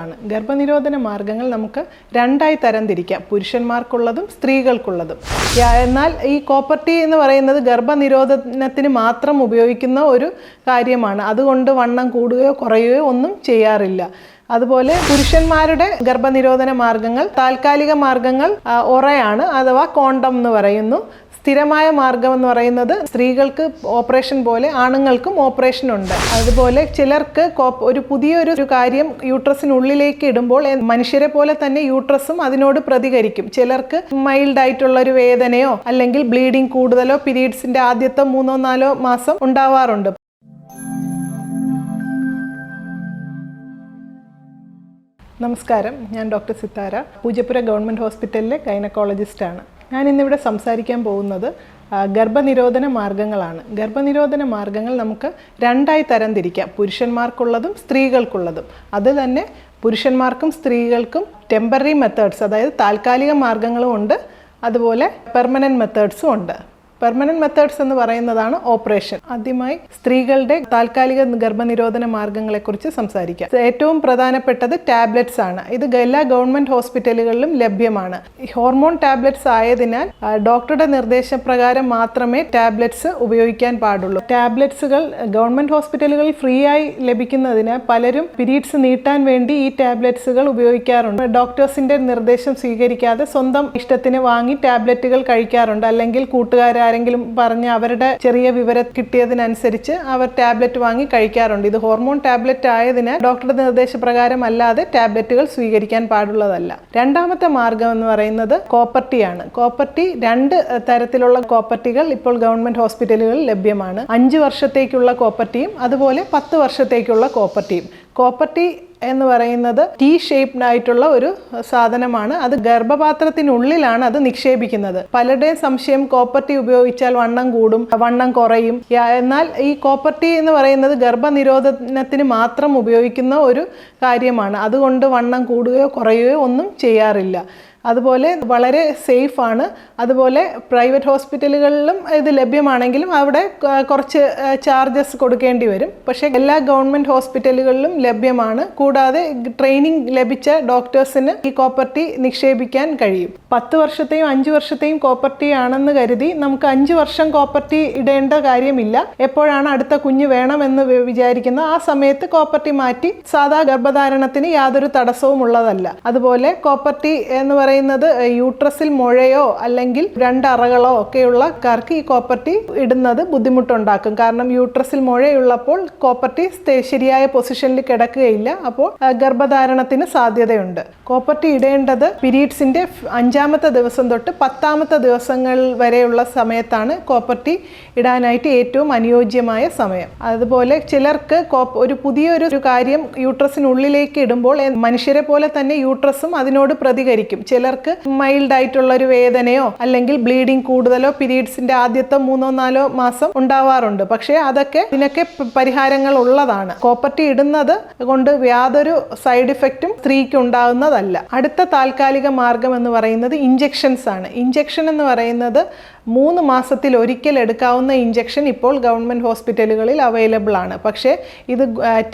ആണ്. ഗർഭനിരോധന മാർഗങ്ങൾ നമുക്ക് രണ്ടായി തരംതിരിക്കാം. പുരുഷന്മാർക്കുള്ളതും സ്ത്രീകൾക്കുള്ളതും. എന്നാൽ ഈ കോപ്പർട്ടി എന്ന് പറയുന്നത് ഗർഭനിരോധനത്തിന് മാത്രം ഉപയോഗിക്കുന്ന ഒരു കാര്യമാണ്. അതുകൊണ്ട് വണ്ണം കൂടുകയോ കുറയുകയോ ഒന്നും ചെയ്യാറില്ല. അതുപോലെ പുരുഷന്മാരുടെ ഗർഭനിരോധന മാർഗങ്ങൾ താൽക്കാലിക മാർഗങ്ങൾ ഒറയാണ് അഥവാ കോണ്ടം എന്ന് പറയുന്നു. സ്ഥിരമായ മാർഗം എന്ന് പറയുന്നത് സ്ത്രീകൾക്ക് ഓപ്പറേഷൻ പോലെ ആണുങ്ങൾക്കും ഓപ്പറേഷൻ ഉണ്ട്. അതുപോലെ ചിലർക്ക് ഒരു പുതിയൊരു ഒരു കാര്യം യൂട്രസിനുള്ളിലേക്ക് ഇടുമ്പോൾ മനുഷ്യരെ പോലെ തന്നെ യൂട്രസും അതിനോട് പ്രതികരിക്കും. ചിലർക്ക് മൈൽഡ് ആയിട്ടുള്ള ഒരു വേദനയോ അല്ലെങ്കിൽ ബ്ലീഡിംഗ് കൂടുതലോ പീരീഡ്സിന്റെ ആദ്യത്തെ മൂന്നോ നാലോ മാസം ഉണ്ടാവാറുണ്ട്. നമസ്കാരം. ഞാൻ ഡോക്ടർ സിത്താര. പൂജപ്പുര ഗവൺമെന്റ് ഹോസ്പിറ്റലിലെ ഗൈനക്കോളജിസ്റ്റാണ്. ഞാൻ ഇന്നിവിടെ സംസാരിക്കാൻ പോകുന്നത് ഗർഭനിരോധന മാർഗങ്ങളാണ്. ഗർഭനിരോധന മാർഗങ്ങൾ നമുക്ക് രണ്ടായി തരം തിരിക്കാം പുരുഷന്മാർക്കുള്ളതും സ്ത്രീകൾക്കുള്ളതും. അത് തന്നെ പുരുഷന്മാർക്കും സ്ത്രീകൾക്കും ടെമ്പററി മെത്തേഡ്സ് അതായത് താൽക്കാലിക മാർഗങ്ങളും ഉണ്ട്. അതുപോലെ പെർമനന്റ് മെത്തേഡ്സും ഉണ്ട്. പെർമനന്റ് മെത്തേഡ്സ് എന്ന് പറയുന്നതാണ് ഓപ്പറേഷൻ ആദ്യമായി സ്ത്രീകളുടെ താൽക്കാലിക ഗർഭനിരോധന മാർഗങ്ങളെക്കുറിച്ച് സംസാരിക്കാം. ഏറ്റവും പ്രധാനപ്പെട്ടത് ടാബ്ലറ്റ്സ് ആണ്. ഇത് എല്ലാ ഗവൺമെന്റ് ഹോസ്പിറ്റലുകളിലും ലഭ്യമാണ്. ഹോർമോൺ ടാബ്ലറ്റ്സ് ആയതിനാൽ ഡോക്ടറുടെ നിർദ്ദേശപ്രകാരം മാത്രമേ ടാബ്ലറ്റ്സ് ഉപയോഗിക്കാൻ പാടുള്ളൂ. ടാബ്ലറ്റ്സുകൾ ഗവൺമെന്റ് ഹോസ്പിറ്റലുകളിൽ ഫ്രീ ആയി ലഭിക്കുന്നതിന് പലരും പിരീഡ്സ് നീട്ടാൻ വേണ്ടി ഈ ടാബ്ലറ്റ്സുകൾ ഉപയോഗിക്കാറുണ്ട്. ഡോക്ടേഴ്സിന്റെ നിർദ്ദേശം സ്വീകരിക്കാതെ സ്വന്തം ഇഷ്ടത്തിന് വാങ്ങി ടാബ്ലറ്റുകൾ കഴിക്കാറുണ്ട്. അല്ലെങ്കിൽ കൂട്ടുകാരാരെങ്കിലും പറഞ്ഞ് അവരുടെ ചെറിയ വിവരം കിട്ടിയതിനനുസരിച്ച് അവർ ടാബ്ലറ്റ് വാങ്ങി കഴിക്കാറുണ്ട്. ഇത് ഹോർമോൺ ടാബ്ലറ്റ് ആയതിനാൽ ഡോക്ടറുടെ നിർദ്ദേശപ്രകാരം അല്ലാതെ ടാബ്ലറ്റുകൾ സ്വീകരിക്കാൻ പാടുള്ളതല്ല. രണ്ടാമത്തെ മാർഗം എന്ന് പറയുന്നത് കോപ്പർട്ടിയാണ്. കോപ്പർട്ടി രണ്ട് തരത്തിലുള്ള കോപ്പർട്ടികൾ ഇപ്പോൾ ഗവൺമെന്റ് ഹോസ്പിറ്റലുകളിൽ ലഭ്യമാണ്. അഞ്ച് വർഷത്തേക്കുള്ള കോപ്പർട്ടിയും അതുപോലെ പത്ത് വർഷത്തേക്കുള്ള കോപ്പർട്ടിയും. കോപ്പർട്ടി എന്ന് പറയുന്നത് ടി ഷേപ്ഡ് ആയിട്ടുള്ള ഒരു സാധനമാണ്. അത് ഗർഭപാത്രത്തിനുള്ളിലാണ് അത് നിക്ഷേപിക്കുന്നത്. പലരുടെയും സംശയം കോപ്പർട്ടി ഉപയോഗിച്ചാൽ വണ്ണം കൂടും വണ്ണം കുറയും. എന്നാൽ ഈ കോപ്പർട്ടി എന്ന് പറയുന്നത് ഗർഭനിരോധനത്തിന് മാത്രം ഉപയോഗിക്കുന്ന ഒരു കാര്യമാണ്. അതുകൊണ്ട് വണ്ണം കൂടുകയോ കുറയുകയോ ഒന്നും ചെയ്യാറില്ല. അതുപോലെ വളരെ സേഫ് ആണ്. അതുപോലെ പ്രൈവറ്റ് ഹോസ്പിറ്റലുകളിലും ഇത് ലഭ്യമാണെങ്കിലും അവിടെ കുറച്ച് ചാർജസ് കൊടുക്കേണ്ടി വരും. പക്ഷേ എല്ലാ ഗവൺമെന്റ് ഹോസ്പിറ്റലുകളിലും ലഭ്യമാണ്. കൂടാതെ ട്രെയിനിങ് ലഭിച്ച ഡോക്ടേഴ്സിന് ഈ കോപ്പർട്ടി നിക്ഷേപിക്കാൻ കഴിയും. പത്ത് വർഷത്തെയും അഞ്ച് വർഷത്തെയും കോപ്പർട്ടി ആണെന്ന് കരുതി നമുക്ക് അഞ്ച് വർഷം കോപ്പർട്ടി ഇടേണ്ട കാര്യമില്ല. എപ്പോഴാണ് അടുത്ത കുഞ്ഞ് വേണമെന്ന് വിചാരിക്കുന്ന ആ സമയത്ത് കോപ്പർട്ടി മാറ്റി സാധാ ഗർഭധാരണത്തിന് യാതൊരു തടസ്സവും ഉള്ളതല്ല അതുപോലെ കോപ്പർട്ടി എന്ന് പറയുന്നത് യൂട്രസിൽ മുഴയോ അല്ലെങ്കിൽ രണ്ടറകളോ ഒക്കെയുള്ള കാർക്ക് ഈ കോപ്പർട്ടി ഇടുന്നത് ബുദ്ധിമുട്ടുണ്ടാക്കും. കാരണം യൂട്രസിൽ മുഴയുള്ളപ്പോൾ കോപ്പർട്ടി ശരിയായ പൊസിഷനിൽ കിടക്കുകയില്ല. അപ്പോൾ ഗർഭധാരണത്തിന് സാധ്യതയുണ്ട്. കോപ്പർട്ടി ഇടേണ്ടത് പിരീഡ്സിന്റെ അഞ്ചാമത്തെ ദിവസം തൊട്ട് പത്താമത്തെ ദിവസങ്ങൾ വരെയുള്ള സമയത്താണ് കോപ്പർട്ടി ഇടാനായിട്ട് ഏറ്റവും അനുയോജ്യമായ സമയം. അതുപോലെ ചിലർക്ക് ഒരു പുതിയൊരു കാര്യം യൂട്രസിനുള്ളിലേക്ക് ഇടുമ്പോൾ മനുഷ്യരെ പോലെ തന്നെ യൂട്രസും അതിനോട് പ്രതികരിക്കും. ചിലർക്ക് മൈൽഡ് ആയിട്ടുള്ള ഒരു വേദനയോ അല്ലെങ്കിൽ ബ്ലീഡിംഗ് കൂടുതലോ പീരീഡ്സിന്റെ ആദ്യത്തെ മൂന്നോ നാലോ മാസം ഉണ്ടാവാറുണ്ട്. പക്ഷേ അതൊക്കെ ഇതിനൊക്കെ പരിഹാരങ്ങൾ ഉള്ളതാണ്. കോപ്പർട്ടി ഇടുന്നത് കൊണ്ട് യാതൊരു സൈഡ് ഇഫക്റ്റും സ്ത്രീക്ക് ഉണ്ടാകുന്നതല്ല അടുത്ത താൽക്കാലിക മാർഗം എന്ന് പറയുന്നത് ഇഞ്ചെക്ഷൻസ് ആണ്. ഇഞ്ചെക്ഷൻ എന്ന് പറയുന്നത് മൂന്ന് മാസത്തിൽ ഒരിക്കൽ എടുക്കാവുന്ന ഇഞ്ചെക്ഷൻ ഇപ്പോൾ ഗവൺമെന്റ് ഹോസ്പിറ്റലുകളിൽ അവൈലബിൾ ആണ്. പക്ഷേ ഇത്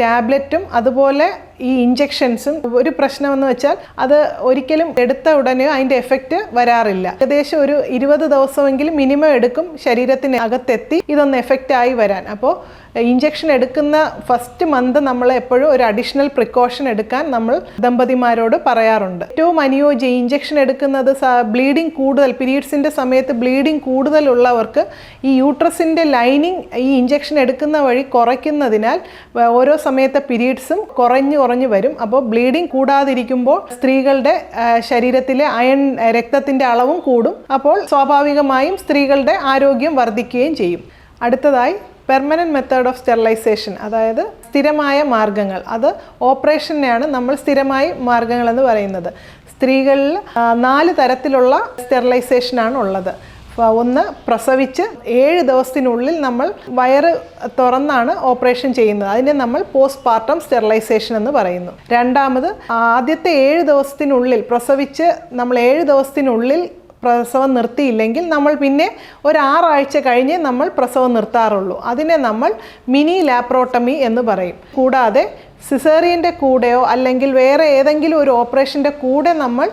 ടാബ്ലറ്റും അതുപോലെ ഈ ഇഞ്ചെക്ഷൻസും ഒരു പ്രശ്നമെന്ന് വെച്ചാൽ അത് ഒരിക്കലും എടുത്ത ഉടനെ അതിന്റെ എഫക്റ്റ് വരാറില്ല. ഏകദേശം ഒരു ഇരുപത് ദിവസമെങ്കിലും മിനിമം എടുക്കും ശരീരത്തിന് അകത്തെത്തി ഇതൊന്ന് എഫക്റ്റ് ആയി വരാൻ. അപ്പോൾ ഇഞ്ചെക്ഷൻ എടുക്കുന്ന ഫസ്റ്റ് മന്ത് നമ്മൾ എപ്പോഴും ഒരു അഡീഷണൽ പ്രിക്കോഷൻ എടുക്കാൻ നമ്മൾ ദമ്പതിമാരോട് പറയാറുണ്ട്. ഏറ്റവും അനുയോജ്യം ഇഞ്ചക്ഷൻ എടുക്കുന്നത് ബ്ലീഡിങ് കൂടുതൽ പീരീഡ്സിന്റെ സമയത്ത് ബ്ലീഡിങ് കൂടുതലുള്ളവർക്ക് ഈ യൂട്രസിന്റെ ലൈനിങ് ഈ ഇഞ്ചക്ഷൻ എടുക്കുന്ന വഴി കുറയ്ക്കുന്നതിനാൽ ഓരോ സമയത്തെ പീരീഡ്സും കുറഞ്ഞു കുറഞ്ഞു വരും. അപ്പോൾ ബ്ലീഡിങ് കൂടാതിരിക്കുമ്പോൾ സ്ത്രീകളുടെ ശരീരത്തിലെ അയൺ രക്തത്തിന്റെ അളവും കൂടും. അപ്പോൾ സ്വാഭാവികമായും സ്ത്രീകളുടെ ആരോഗ്യം വർദ്ധിക്കുകയും ചെയ്യും. അടുത്തതായി പെർമനന്റ് മെത്തേഡ് ഓഫ് സ്റ്റെറിലൈസേഷൻ അതായത് സ്ഥിരമായ മാർഗങ്ങൾ. അത് ഓപ്പറേഷനെയാണ് നമ്മൾ സ്ഥിരമായി മാർഗങ്ങൾ എന്ന് പറയുന്നത്. സ്ത്രീകളിൽ നാല് തരത്തിലുള്ള സ്റ്റെറിലൈസേഷനാണ് ഉള്ളത്. ഒന്ന് പ്രസവിച്ച് ഏഴ് ദിവസത്തിനുള്ളിൽ നമ്മൾ വയറ് തുറന്നാണ് ഓപ്പറേഷൻ ചെയ്യുന്നത്. അതിനെ നമ്മൾ പോസ്റ്റ് പാർട്ടം സ്റ്റെറിലൈസേഷൻ എന്ന് പറയുന്നു. രണ്ടാമത് ആദ്യത്തെ ഏഴ് ദിവസത്തിനുള്ളിൽ പ്രസവിച്ച് നമ്മൾ ഏഴ് ദിവസത്തിനുള്ളിൽ പ്രസവം നിർത്തിയില്ലെങ്കിൽ നമ്മൾ പിന്നെ ഒരു ആറാഴ്ച കഴിഞ്ഞ് നമ്മൾ പ്രസവം നിർത്താറുള്ളൂ. അതിനെ നമ്മൾ മിനി ലാപ്രോട്ടമി എന്ന് പറയും. കൂടാതെ സിസേറിയന്റെ കൂടെയോ അല്ലെങ്കിൽ വേറെ ഏതെങ്കിലും ഒരു ഓപ്പറേഷന്റെ കൂടെ നമ്മൾ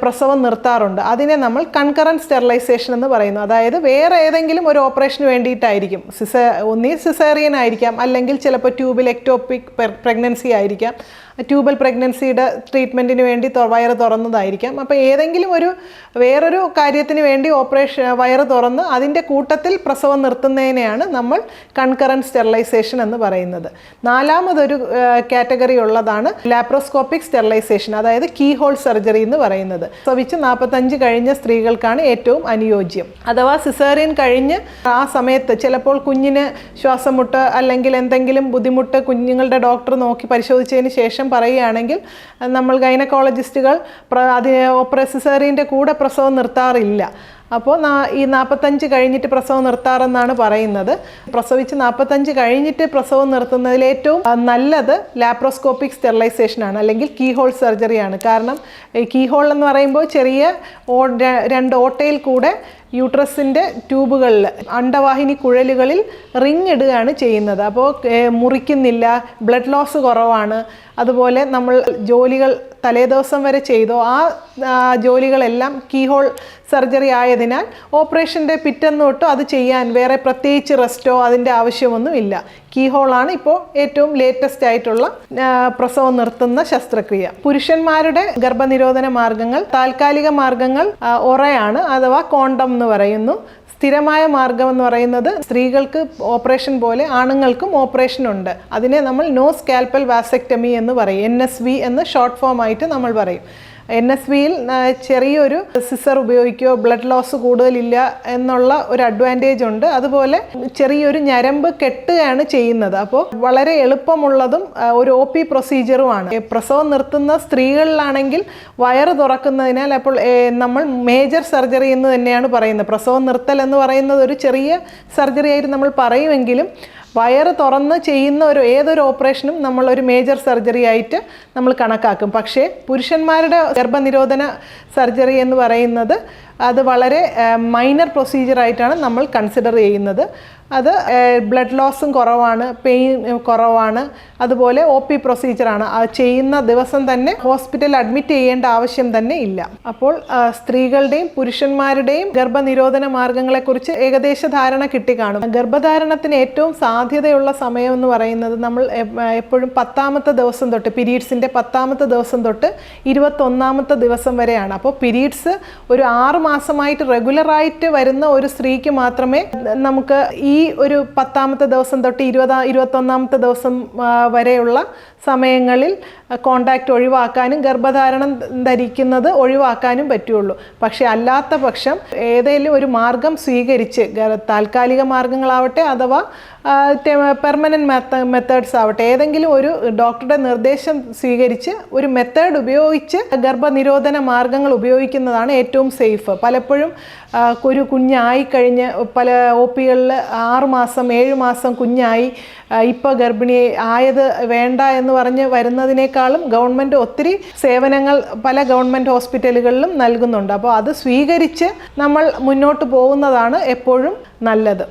പ്രസവം നിർത്താറുണ്ട്. അതിനെ നമ്മൾ കൺകറന്റ് സ്റ്റെറിലൈസേഷൻ എന്ന് പറയുന്നു. അതായത് വേറെ ഏതെങ്കിലും ഒരു ഓപ്പറേഷന് വേണ്ടിയിട്ടായിരിക്കും. സിസ ഒന്നീ സിസേറിയൻ ആയിരിക്കാം. അല്ലെങ്കിൽ ചിലപ്പോൾ ട്യൂബിൽ എക്ടോപിക് പ്രഗ്നൻസി ആയിരിക്കാം. ട്യൂബൽ പ്രഗ്നൻസിയുടെ ട്രീറ്റ്മെന്റിന് വേണ്ടി വയറ് തുറന്നതായിരിക്കാം. അപ്പോൾ ഏതെങ്കിലും ഒരു വേറൊരു കാര്യത്തിന് വേണ്ടി ഓപ്പറേഷൻ വയറ് തുറന്ന് അതിന്റെ കൂട്ടത്തിൽ പ്രസവം നിർത്തുന്നതിനെയാണ് നമ്മൾ കൺകറന്റ് സ്റ്റെറിലൈസേഷൻ എന്ന് പറയുന്നത്. നാലാമതൊരു കാറ്റഗറി ഉള്ളതാണ് ലാപ്രോസ്കോപ്പിക് സ്റ്റെറിലൈസേഷൻ. അതായത് കീ ഹോൾ സർജറി എന്ന് പറയുന്നത്. പ്രസവിച്ച് നാൽപ്പത്തഞ്ച് കഴിഞ്ഞ സ്ത്രീകൾക്കാണ് ഏറ്റവും അനുയോജ്യം. അഥവാ സിസേറിയൻ കഴിഞ്ഞ് ആ സമയത്ത് ചിലപ്പോൾ കുഞ്ഞിന് ശ്വാസമുട്ട് അല്ലെങ്കിൽ എന്തെങ്കിലും ബുദ്ധിമുട്ട് കുഞ്ഞുങ്ങളുടെ ഡോക്ടർ നോക്കി പരിശോധിച്ചതിന് ശേഷം പറയുകയാണെങ്കിൽ നമ്മൾ ഗൈനക്കോളജിസ്റ്റുകൾ അതിന് ഓപ്പറ സിസേറിയന്റെ കൂടെ പ്രസവം നിർത്താറില്ല. അപ്പോൾ ഈ നാൽപ്പത്തഞ്ച് കഴിഞ്ഞിട്ട് പ്രസവം നിർത്താറെന്നാണ് പറയുന്നത്. പ്രസവിച്ച് നാൽപ്പത്തഞ്ച് കഴിഞ്ഞിട്ട് പ്രസവം നിർത്തുന്നതിൽ ഏറ്റവും നല്ലത് ലാപ്രോസ്കോപ്പിക് സ്റ്റെറിലൈസേഷനാണ് അല്ലെങ്കിൽ കീ ഹോൾ സർജറിയാണ്. കാരണം കീ ഹോൾ എന്ന് പറയുമ്പോൾ ചെറിയ രണ്ട് ഓട്ടയിൽ കൂടെ യൂട്രസിന്റെ ട്യൂബുകളിൽ അണ്ടവാഹിനി കുഴലുകളിൽ റിങ് ഇടുകയാണ് ചെയ്യുന്നത്. അപ്പോൾ മുറിക്കുന്നില്ല ബ്ലഡ് ലോസ് കുറവാണ്. അതുപോലെ നമ്മൾ ജോലികൾ തലേദിവസം വരെ ചെയ്തോ ആ, ജോലികളെല്ലാം കീഹോൾ സർജറി ആയതിനാൽ ഓപ്പറേഷന്റെ പിറ്റന്ന് തൊട്ട് അത് ചെയ്യാൻ വേറെ പ്രത്യേകിച്ച് റെസ്റ്റോ അതിന്റെ ആവശ്യമൊന്നും ഇല്ല കീഹോളാണ് ഇപ്പോൾ ഏറ്റവും ലേറ്റസ്റ്റ് ആയിട്ടുള്ള പ്രസവം നിർത്തുന്ന ശസ്ത്രക്രിയ. പുരുഷന്മാരുടെ ഗർഭനിരോധന മാർഗങ്ങൾ താൽക്കാലിക മാർഗങ്ങൾ ഒറയാണ് അഥവാ കോണ്ടം എന്ന് പറയുന്നു. സ്ഥിരമായ മാർഗം എന്ന് പറയുന്നത് സ്ത്രീകൾക്ക് ഓപ്പറേഷൻ പോലെ ആണുങ്ങൾക്കും ഓപ്പറേഷൻ ഉണ്ട്. അതിനെ നമ്മൾ നോ സ്കാൽപ്പൽ വാസെക്ടമി എന്ന് പറയും. എൻ എസ് വി എന്ന് ഷോർട്ട് ഫോം ആയിട്ട് നമ്മൾ പറയും. എൻ എസ് വിയിൽ ചെറിയൊരു സിസർ ഉപയോഗിക്കുകയോ ബ്ലഡ് ലോസ് കൂടുതലില്ല എന്നുള്ള ഒരു അഡ്വാന്റേജ് ഉണ്ട്. അതുപോലെ ചെറിയൊരു ഞരമ്പ് കെട്ടുകയാണ് ചെയ്യുന്നത്. അപ്പോൾ വളരെ എളുപ്പമുള്ളതും ഒരു ഒ പി പ്രൊസീജിയറുമാണ് പ്രസവം നിർത്തുന്ന സ്ത്രീകളിലാണെങ്കിൽ വയറ് തുറക്കുന്നതിനാൽ അപ്പോൾ നമ്മൾ മേജർ സർജറി എന്ന് തന്നെയാണ് പറയുന്നത്. പ്രസവം നിർത്തൽ എന്ന് പറയുന്നത് ഒരു ചെറിയ സർജറി ആയിട്ട് നമ്മൾ പറയുമെങ്കിലും വയറ് തുറന്ന് ചെയ്യുന്ന ഒരു ഏതൊരു ഓപ്പറേഷനും നമ്മൾ ഒരു മേജർ സർജറി ആയിട്ട് നമ്മൾ കണക്കാക്കും. പക്ഷേ പുരുഷന്മാരുടെ ഗർഭനിരോധന സർജറി എന്ന് പറയുന്നത് അത് വളരെ മൈനർ പ്രൊസീജിയറായിട്ടാണ് നമ്മൾ കൺസിഡർ ചെയ്യുന്നത്. അത് ബ്ലഡ് ലോസും കുറവാണ് പെയിൻ കുറവാണ് അതുപോലെ ഒ പി പ്രൊസീജിയറാണ് അത് ചെയ്യുന്ന ദിവസം തന്നെ ഹോസ്പിറ്റലിൽ അഡ്മിറ്റ് ചെയ്യേണ്ട ആവശ്യം തന്നെ ഇല്ല. അപ്പോൾ സ്ത്രീകളുടെയും പുരുഷന്മാരുടെയും ഗർഭനിരോധന മാർഗങ്ങളെക്കുറിച്ച് ഏകദേശ ധാരണ കിട്ടിക്കാണും. ഗർഭധാരണത്തിന് ഏറ്റവും സാധ്യതയുള്ള സമയം എന്ന് പറയുന്നത് നമ്മൾ എപ്പോഴും പത്താമത്തെ ദിവസം തൊട്ട് പീരീഡ്സിന്റെ പത്താമത്തെ ദിവസം തൊട്ട് ഇരുപത്തൊന്നാമത്തെ ദിവസം വരെയാണ്. അപ്പോൾ പീരീഡ്സ് ഒരു ആറ് മാസമായിട്ട് റെഗുലറായിട്ട് വരുന്ന ഒരു സ്ത്രീക്ക് മാത്രമേ നമുക്ക് ഈ ഒരു പത്താമത്തെ ദിവസം തൊട്ട് ഇരുപതാ ഇരുപത്തൊന്നാമത്തെ ദിവസം വരെയുള്ള സമയങ്ങളിൽ കോണ്ടാക്റ്റ് ഒഴിവാക്കാനും ഗർഭധാരണം ധരിക്കുന്നത് ഒഴിവാക്കാനും പറ്റുള്ളൂ. പക്ഷേ അല്ലാത്ത പക്ഷം ഏതെങ്കിലും ഒരു മാർഗം സ്വീകരിച്ച് താൽക്കാലിക മാർഗങ്ങളാവട്ടെ അഥവാ പെർമനന്റ് മെത്ത മെത്തേഡ്സ് ആവട്ടെ ഏതെങ്കിലും ഒരു ഡോക്ടറുടെ നിർദ്ദേശം സ്വീകരിച്ച് ഒരു മെത്തേഡ് ഉപയോഗിച്ച് ഗർഭനിരോധന മാർഗങ്ങൾ ഉപയോഗിക്കുന്നതാണ് ഏറ്റവും സേഫ് പലപ്പോഴും ഒരു കുഞ്ഞായി കഴിഞ്ഞ് പല ഒ പികളിൽ ആറുമാസം ഏഴ് മാസം കുഞ്ഞായി ഇപ്പോൾ ഗർഭിണി ആയത് വേണ്ട എന്ന് പറഞ്ഞ് വരുന്നതിനേക്കാളും ഗവൺമെന്റ് ഒത്തിരി സേവനങ്ങൾ പല ഗവൺമെന്റ് ഹോസ്പിറ്റലുകളിലും നൽകുന്നുണ്ട്. അപ്പോൾ അത് സ്വീകരിച്ച് നമ്മൾ മുന്നോട്ട് പോകുന്നതാണ് എപ്പോഴും നല്ലത്.